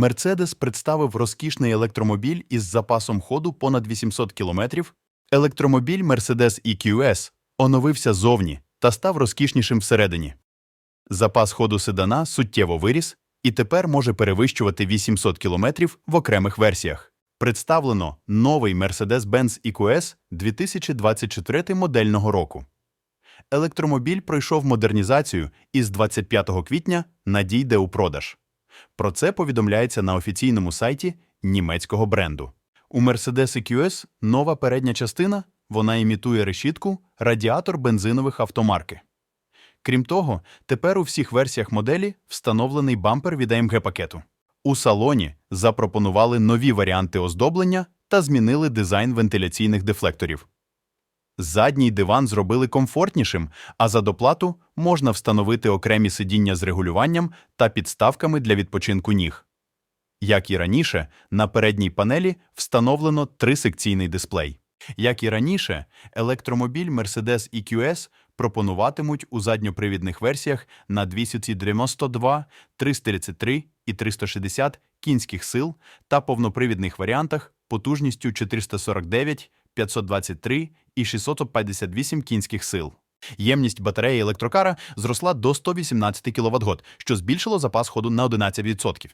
Mercedes представив розкішний електромобіль із запасом ходу понад 800 км. Електромобіль Mercedes EQS оновився зовні та став розкішнішим всередині. Запас ходу седана суттєво виріс і тепер може перевищувати 800 км в окремих версіях. Представлено новий Mercedes-Benz EQS 2024 модельного року. Електромобіль пройшов модернізацію і з 25 квітня надійде у продаж. Про це повідомляється на офіційному сайті німецького бренду. У Mercedes EQS нова передня частина, вона імітує решітку, радіатор бензинових автомарки. Крім того, тепер у всіх версіях моделі встановлений бампер від AMG пакету. У салоні запропонували нові варіанти оздоблення та змінили дизайн вентиляційних дефлекторів. Задній диван зробили комфортнішим, а за доплату можна встановити окремі сидіння з регулюванням та підставками для відпочинку ніг. Як і раніше, на передній панелі встановлено трисекційний дисплей. Як і раніше, електромобіль Mercedes EQS пропонуватимуть у задньопривідних версіях на 292, 333 і 360 кінських сил та повнопривідних варіантах потужністю 449, 523 і 658 кінських сил. Ємність батареї електрокара зросла до 118 кВт, що збільшило запас ходу на 11%.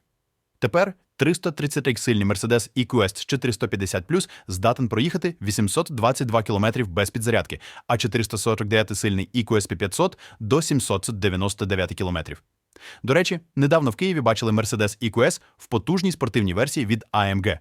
Тепер 330-сильний Mercedes EQS 450 здатен проїхати 822 км без підзарядки, а 449-сильний EQS P500 – до 799 км. До речі, недавно в Києві бачили Mercedes EQS в потужній спортивній версії від AMG.